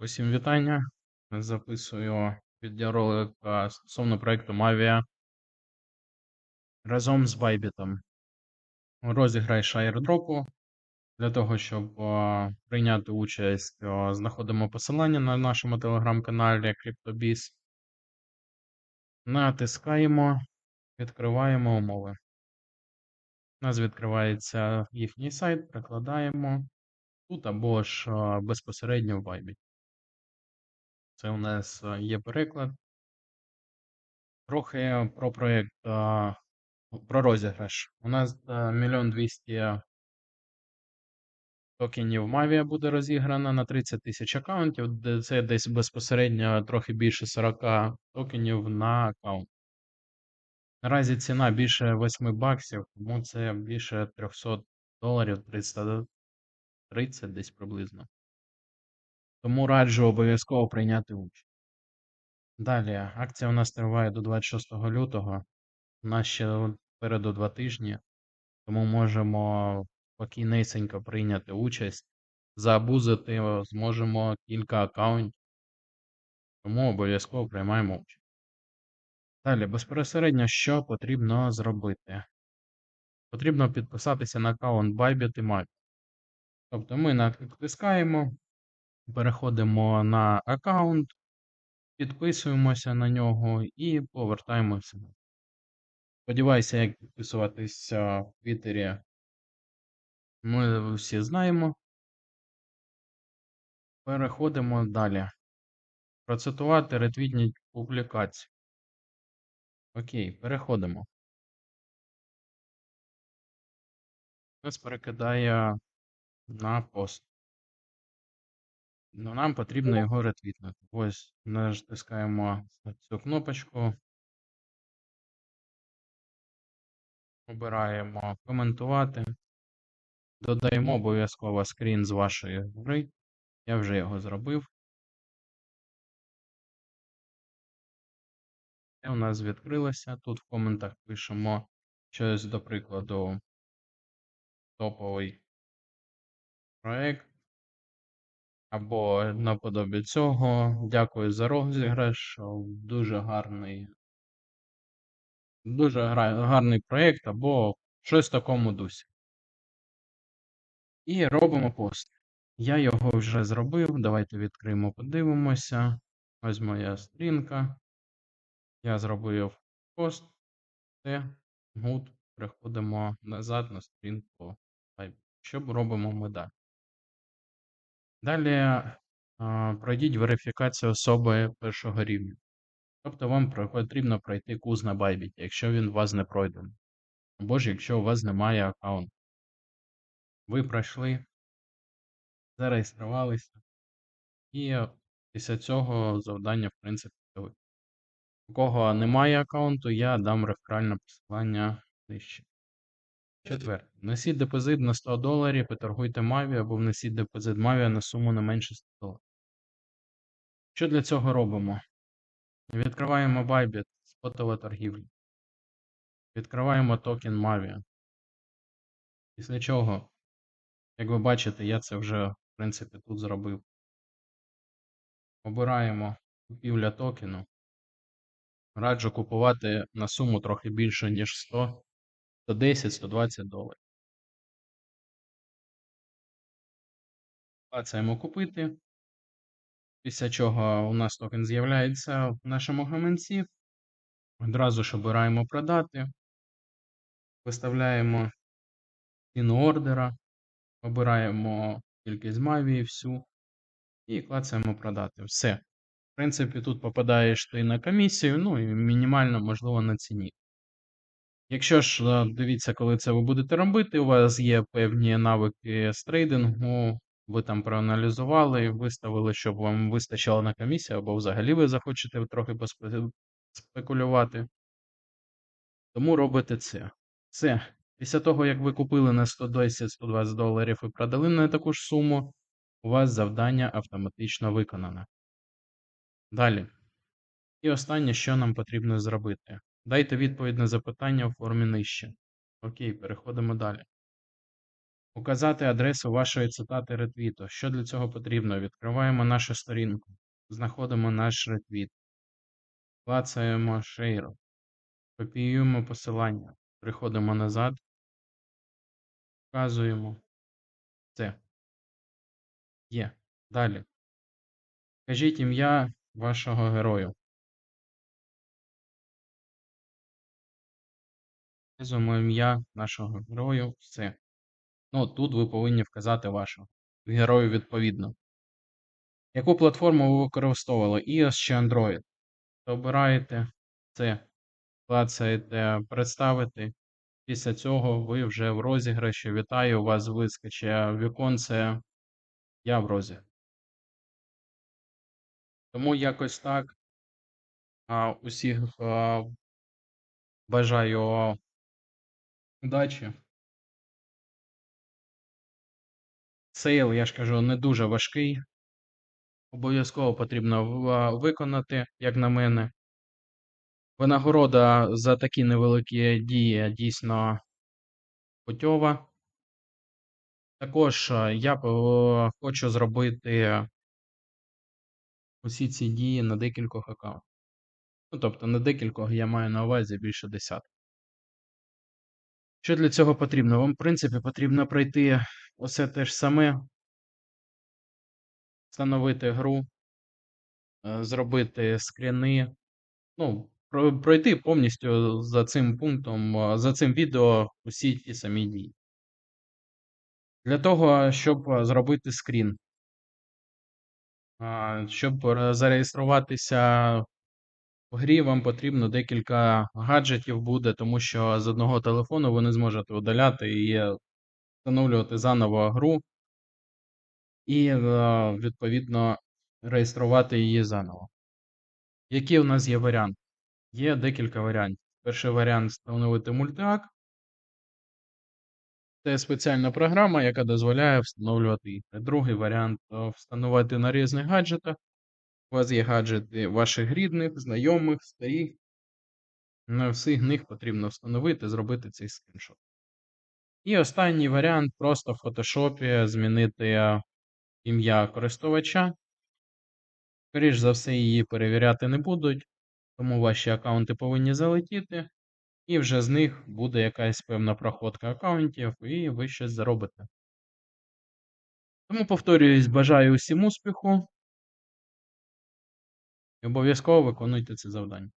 Усім вітання. Записую відеоролик стосовно проекту Mavia разом з Bybit. Розіграш airdropу. Для того, щоб прийняти участь, знаходимо посилання на нашому телеграм-каналі CryptoBiz. Натискаємо, відкриваємо умови. У нас відкривається їхній сайт, прикладаємо тут або ж безпосередньо в Bybit. Це у нас є переклад. Трохи про проєкт, про розіграш. У нас мільйон двісті токенів Mavia буде розіграно на 30 тисяч аккаунтів, це десь безпосередньо трохи більше 40 токенів на аккаунт. Наразі ціна більше 8 баксів, тому це більше 300 доларів 330 десь приблизно. Тому раджу обов'язково прийняти участь. Далі, акція у нас триває до 26 лютого. У нас ще попереду два тижні, тому можемо спокійнесенько прийняти участь. Заабузити зможемо кілька аккаунтів, тому обов'язково приймаємо участь. Далі, безпосередньо, що потрібно зробити? Потрібно підписатися на аккаунт Bybit і Mavia. Тобто ми натискаємо, переходимо на аккаунт, підписуємося на нього і повертаємося. Сподіваюся, як підписуватися в Твіттері, ми всі знаємо. Переходимо далі. Процитувати ретвітні публікації. Окей, переходимо. Нас перекидає на пост. Ну, нам потрібно його ретвітнути. Ось натискаємо цю кнопочку. Обираємо коментувати. Додаємо обов'язково скрін з вашої гри. Я вже його зробив. У нас відкрилося. Тут в коментах пишемо щось, до прикладу, топовий проект. Або наподобі цього. Дякую за розіграш. Дуже гарний. Дуже гарний проєкт, або щось в такому дусі. І робимо пост. Я його вже зробив. Давайте відкриємо, подивимося. Ось моя сторінка. Я зробив пост. Все, гуд. Переходимо назад на сторінку. Що робимо ми далі? Далі пройдіть верифікацію особи першого рівня. Тобто вам потрібно пройти куз на Bybit, якщо він у вас не пройдений. Або ж якщо у вас немає аккаунту. Ви пройшли, зареєструвалися, і після цього завдання, в принципі. У кого немає аккаунту, я дам реферальне посилання нижче. Четверте. Внесіть депозит на 100 доларів і торгуйте або внесіть депозит Mavі на суму не менше 100 доларів. Що для цього робимо? Відкриваємо Bybit, спотова торгівля. Відкриваємо токен Mavia. Після чого, як ви бачите, я це вже, в принципі, тут зробив. Обираємо купівля токену. Раджу купувати на суму трохи більше, ніж 100, 110-120 доларів. Клацаємо купити. Після чого у нас токен з'являється в нашому гаманці. Одразу ж обираємо продати. Виставляємо ціну ордера, обираємо кількість Мавії всю і клацаємо продати. Все. Принципі, тут попадаєш ти на комісію, ну і мінімально, можливо, на ціні. Якщо ж дивіться, коли це ви будете робити, у вас є певні навики з трейдингу, ви там проаналізували, виставили, щоб вам вистачило на комісію, або взагалі ви захочете трохи поспекулювати. Тому робите це. Все. Після того, як ви купили на 110-120 доларів і продали на таку ж суму, у вас завдання автоматично виконане. Далі. І останнє, що нам потрібно зробити. Дайте відповідь на запитання у формі нижче. Окей, переходимо далі. Указати адресу вашої цитати ретвіту. Що для цього потрібно? Відкриваємо нашу сторінку, знаходимо наш ретвіт, клацаємо Share, копіюємо посилання, приходимо назад, вказуємо. Це. Є. Далі. Кажіть ім'я вашого герою. Вказуємо ім'я нашого герою. Все. Ну, тут ви повинні вказати вашого герою відповідно. Яку платформу ви використовували? iOS чи Android? Обираєте це, клацаєте представити. Після цього ви вже в розіграші. Вітаю, у вас вискоче віконце. Я в розіграші. Тому якось так. А, усіх а, бажаю удачі. Сейл, я ж кажу, не дуже важкий. Обов'язково потрібно виконати, як на мене. Винагорода за такі невеликі дії дійсно путьова. Також я хочу зробити усі ці дії на декількох аккаунтах. Ну, тобто на декількох я маю на увазі більше десяток. Що для цього потрібно? Вам, в принципі, потрібно пройти усе те ж саме, встановити гру, е, зробити скріни. Ну, пройти повністю за цим пунктом, е, за цим відео усі ті самі дії. Для того, щоб е, зробити скрін, щоб зареєструватися в грі, вам потрібно декілька гаджетів буде, тому що з одного телефону ви не зможете удаляти і встановлювати заново гру і, е, відповідно, реєструвати її заново. Які у нас є варіанти? Є декілька варіантів. Перший варіант встановити мультиак. Це спеціальна програма, яка дозволяє встановлювати ігри. Другий варіант е, встановити на різних гаджетах. У вас є гаджети ваших рідних, знайомих, старих. На всіх них потрібно встановити, зробити цей скріншот. І останній варіант просто в фотошопі змінити е, ім'я користувача. Скоріш за все, її перевіряти не будуть, тому ваші аккаунти повинні залетіти, і вже з них буде якась певна проходка аккаунтів, і ви щось заробите. Тому повторююсь, бажаю усім успіху. І обов'язково виконуйте це завдання.